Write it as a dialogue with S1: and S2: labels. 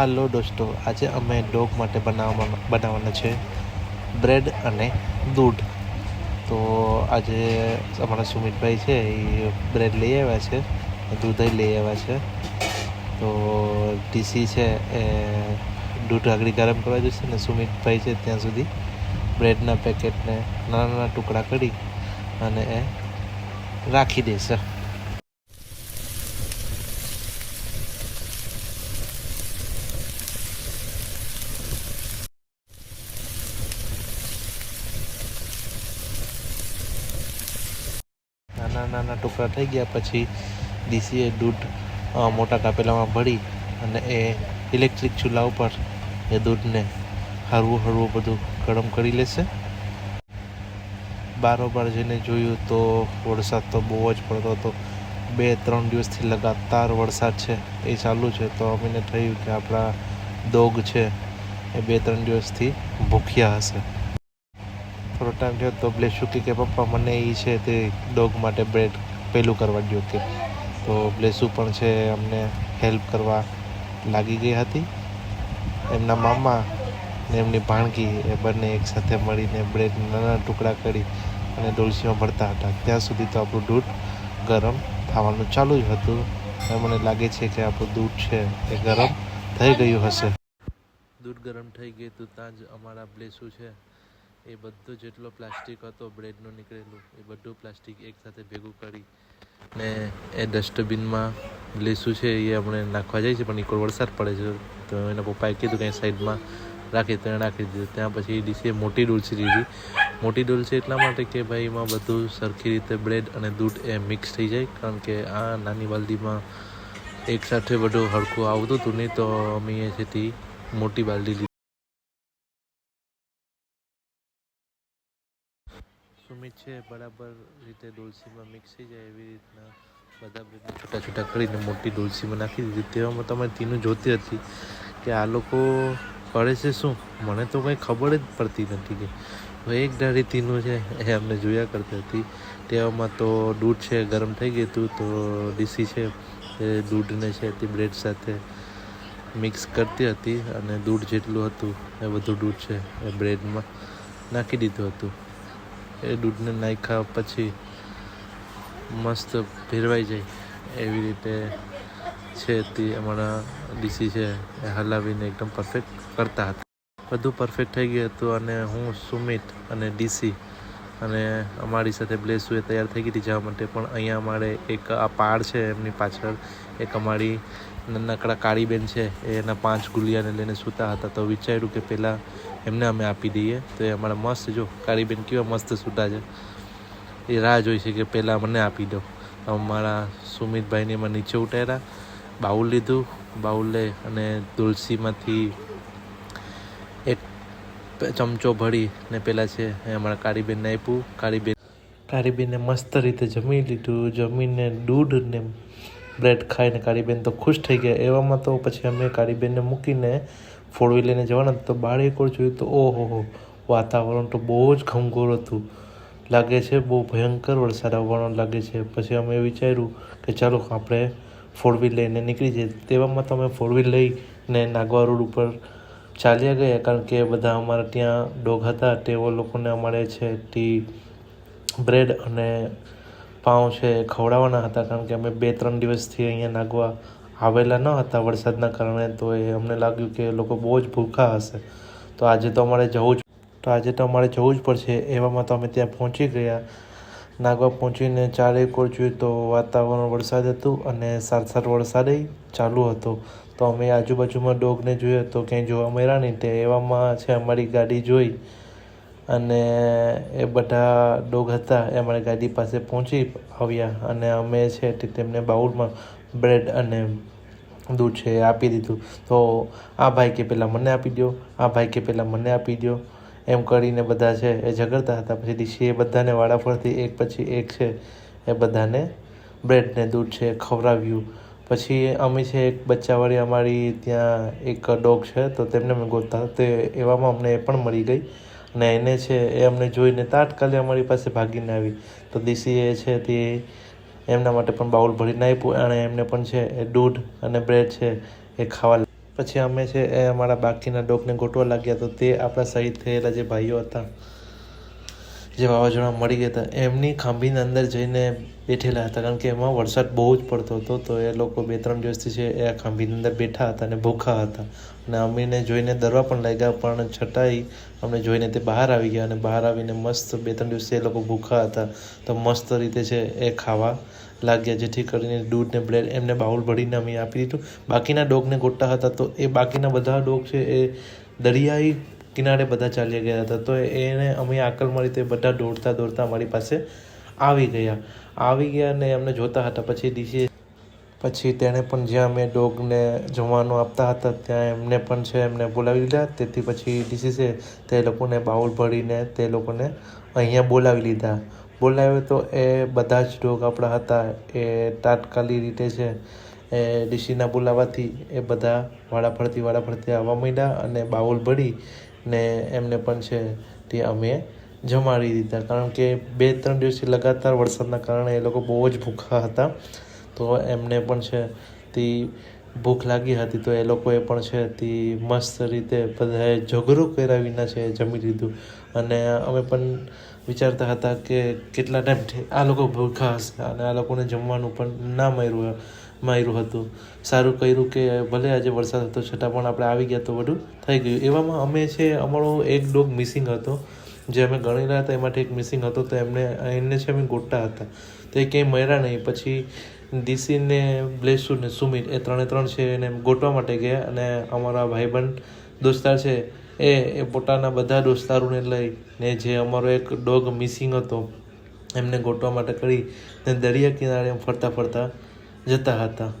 S1: હાલો દોસ્તો, આજે અમે ડોગ માટે બનાવવાના બનાવવાના છે બ્રેડ અને દૂધ. તો આજે અમારા સુમિતભાઈ છે, એ બ્રેડ લઈ આવ્યા છે દૂધ લઈ આવ્યા છે. તો ડીસી છે એ દૂધ આગળ ગરમ કરવા જશે ને સુમિતભાઈ છે ત્યાં સુધી બ્રેડના પેકેટને નાના નાના ટુકડા કરી અને એ રાખી દેશે. નાના નાના ટુકડા થઈ ગયા પછી ડીસીએ દૂધ મોટા કાપેલામાં ભરી અને એ ઇલેક્ટ્રિક ચૂલા ઉપર એ દૂધને હળવું હળવું બધું ગરમ કરી લેશે. બારોબાર જઈને જોયું તો વરસાદ તો બહુ જ પડતો હતો. બે ત્રણ દિવસથી લગાતાર વરસાદ છે, એ ચાલુ છે. તો અમને થયું કે આપણા દોગ છે, એ બે ત્રણ દિવસથી ભૂખ્યા હશે. થોડો ટાઈમ થયો તો બ્લેસુ કે પપ્પા મને એ છે તે ડોગ માટે બ્રેડ પહેલું કરવા દો કે. તો બ્લેસુ પણ છે અમને હેલ્પ કરવા લાગી ગઈ હતી. એમના મામા ને એમની ભાણકી એ બંને એકસાથે મળીને બ્રેડ નાના ટુકડા કરી અને ડોલસીમાં ભરતા હતા. ત્યાં સુધી તો આપણું દૂધ ગરમ થવાનું ચાલુ જ હતું. અને મને લાગે છે કે આપણું દૂધ છે એ ગરમ થઈ ગયું હશે. દૂધ ગરમ થઈ ગયું તો ત્યાં જ અમારા બ્લેસુ છે. એ બધો જેટલો પ્લાસ્ટિક હતો, બ્રેડનું નીકળેલું, એ બધું પ્લાસ્ટિક એકસાથે ભેગું કરી ને એ ડસ્ટબિનમાં લેસું છે એ આપણે નાખવા જાય છે, પણ એક વરસાદ પડે છે. તો એના પપ્પાએ કીધું કે સાઈડમાં રાખી તો રાખી દીધું. ત્યાં પછી ડીસીએ મોટી ડોલસી લીધી મોટી ડોલસી એટલા માટે કે ભાઈ એમાં બધું સરખી રીતે બ્રેડ અને દૂધ એ મિક્સ થઈ જાય, કારણ કે આ નાની બાલદીમાં એકસાથે બધું હરખું આવતું હતું, નહીં તો અમે એ છેથી મોટી બાલદી સુમિત છે, બરાબર રીતે ડોલસીમાં મિક્સ થઈ જાય એવી રીતના બધા બ્રેડને છૂટા છૂટા કરીને મોટી ડોલસીમાં નાખી દીધી. તેવામાં તમે તીનું જોતી હતી કે આ લોકો કરે છે શું? મને તો કંઈ ખબર જ પડતી નથી કે એક ડાળી તીનું છે, એ અમને જોયા કરતી હતી. તેવામાં તો દૂધ છે, ગરમ થઈ ગયું હતું, તો ડીસી છે, એ દૂધને છે તે બ્રેડ સાથે મિક્સ કરતી હતી અને દૂધ જેટલું હતું, એ બધું દૂધ છે, એ બ્રેડમાં નાખી દીધું હતું. એ દૂધને નાખ્યા પછી મસ્ત ભેરવાઈ જાય એવી રીતે છે તે અમારા ડીસી છે એ હલાવીને એકદમ પરફેક્ટ કરતા હતા. બધું પરફેક્ટ થઈ ગયું હતું અને હું સુમિત અને ડીસી અને અમારી સાથે બ્લેસુ એ તૈયાર થઈ ગઈ જવા માટે પણ અહીંયા અમારે એક આ પાડ છે, એમની પાછળ એક અમારી નાનકડા કાળીબેન છે, એ એના પાંચ ગુલિયાને લઈને સૂતા હતા. તો વિચાર્યું કે પહેલાં એમને અમે આપી દઈએ. તો એ અમારા મસ્ત, જો, કાળીબેન કેવા મસ્ત સૂતા છે. એ રાહ જોઈ છે કે પહેલાં મને આપી દો. અમારા સુમિતભાઈને એમાં નીચે ઉતાર્યા, બાઉલ લીધું, બાઉલ અને તુલસીમાંથી એક ચમચો ભરી ને પેલા છે અમારા કાળીબેનને આપ્યું. કાળીબેન કાળીબેનને મસ્ત રીતે જમી લીધું. જમીને દૂધ ને બ્રેડ ખાઈને કાળીબેન તો ખુશ થઈ ગયા. એવામાં તો પછી અમે કાળીબેનને મૂકીને ફોર લઈને જવાના તો બાર એક જોયું તો ઓહો વાતાવરણ તો બહુ જ ઘમઘોર હતું. લાગે છે બહુ ભયંકર વરસાદ આવવાનો લાગે છે. પછી અમે વિચાર્યું કે ચાલો આપણે ફોર લઈને નીકળી જઈએ. તેવામાં તો અમે ફોર લઈને નાગવા રોડ ઉપર ચાલ્યા ગયા કારણ કે બધા અમારા ત્યાં ડોગ હતા તેઓ લોકોને અમારે છે તે બ્રેડ અને પાઉં છે ખવડાવવાના હતા કારણ કે અમે બે ત્રણ દિવસથી અહીંયા નાગવા આવેલા ન હતા વરસાદના કારણે તો એ અમને લાગ્યું કે લોકો બહુ જ ભૂખા હશે. તો આજે તો અમારે જવું જ તો આજે તો અમારે જવું જ પડશે એવામાં તો અમે ત્યાં પહોંચી ગયા. નાગવા પહોંચીને ચારે કોર જોયું તો વાતાવરણ વરસાદ હતું અને સારસાર વરસાદે ચાલુ હતો. તો અમે આજુબાજુમાં ડોગને જોયો તો ક્યાંય જોવા મળ્યા નહીં. તે એવામાં છે અમારી ગાડી જોઈ અને એ બધા ડોગ હતા એ અમારી ગાડી પાસે પહોંચી આવ્યા અને અમે છે તે તેમને બાઉલમાં બ્રેડ અને દૂધ છે આપી દીધું. તો આ ભાઈ કે પહેલાં મને આપી દો આ ભાઈ કે પહેલાં મને આપી દો એમ કરીને બધા છે એ ઝઘડતા હતા. પછી ડીશીએ બધાને વારાફરતી એક પછી એક છે એ બધાને બ્રેડ ને દૂધ છે ખવડાવ્યું. પછી અમે છે એક બચ્ચાવાળી અમારી ત્યાં એક ડોગ છે, તો તેમને મેં ગોતતા. તે એવામાં અમને એ પણ મળી ગઈ અને એને છે એ અમને જોઈને તાત્કાલિક અમારી પાસે ભાગીને આવી. તો દીસીએ છે તે એમના માટે પણ બાઉલ ભરીને આપ્યું અને એમને પણ છે એ દૂધ અને બ્રેડ છે એ ખાવા પછી અમે છે એ અમારા બાકીના ડોગને ગોટવા લાગ્યા તો તે આપણા શહીદ થયેલા જે ભાઈઓ હતા જે વાવાઝોડા મળી ગયા હતા, એમની ખાંભીની અંદર જઈને બેઠેલા હતા. કારણ કે એમાં વરસાદ બહુ જ પડતો હતો, તો એ લોકો બે ત્રણ દિવસથી છે એ ખાંભીની અંદર બેઠા હતા અને ભૂખા હતા. અને અમીને જોઈને દરવા પણ લાગ્યા, પણ છતાંય અમને જોઈને તે બહાર આવી ગયા અને બહાર આવીને મસ્ત બે ત્રણ દિવસથી એ લોકો ભૂખા હતા. તો મસ્ત રીતે છે એ ખાવા લાગ્યા, જેથી કરીને દૂધ ને એમને બાઉલ ભરીને અમે આપી દીધું. બાકીના ડોગને ગોટા હતા, તો એ બાકીના બધા ડોગ છે એ દરિયાઈ કિનારે બધા ચાલ્યા ગયા હતા. તો એને અમે આકલ મળી તે બધા દોડતા દોડતા અમારી પાસે આવી ગયા. આવી ગયા ને એમને જોતા હતા. પછી ડીસી પછી તેણે પણ જ્યાં અમે ડોગને જમવાનું આપતા હતા, ત્યાં એમને પણ છે, એમને બોલાવી લીધા. તેથી પછી ડીસી છે, તે લોકોને બાઉલ ભરીને તે લોકોને અહીંયા બોલાવી લીધા. બોલાવ્યો તો એ બધા જ ડોગ આપણા હતા. એ તાત્કાલિક રીતે છે, એ ડીસીના બોલાવાથી એ બધા વાળા ફરતી વાળા ફરતી આવવા માંડ્યા અને બાઉલ ભરી ને એમને પણ છે તે અમે જમાડી દીધા. કારણ કે બે ત્રણ દિવસથી લગાતાર વરસાદના કારણે એ લોકો બહુ જ ભૂખા હતા. તો એમને પણ છે તે ભૂખ લાગી હતી. તો એ લોકોએ પણ છે તે મસ્ત રીતે બધાએ ઝઘડો કર્યા વિના છે જમી લીધું. અને અમે પણ વિચારતા હતા કે કેટલા ટાઈમથી આ લોકો ભૂખા હશે અને આ લોકોને જમવાનું પણ ના મળ્યું માર્યું હતું. સારું કર્યું કે ભલે આજે વરસાદ હતો, છતાં પણ આપણે આવી ગયા તો બધું થઈ ગયું. એવામાં અમે છે, અમારો એક ડોગ મિસિંગ હતો. જે અમે ગણી રહ્યા હતા, એમાંથી એક મિસિંગ હતો, તો એમને એમને છે, અમે ગોટતા હતા. તો એ ક્યાંય મળ્યા નહીં. પછી ડીસીને બ્લેસુ ને સુમિત, એ ત્રણે ત્રણ છે, એને ગોટવા માટે ગયા અને અમારા ભાઈબંધ દોસ્તાર છે, એ એ પોતાના બધા દોસ્તારોને લઈ ને જે અમારો એક ડોગ મિસિંગ હતો, એમને ગોતવા માટે કરી ને દરિયા કિનારે ફરતા ફરતા જતા હતા.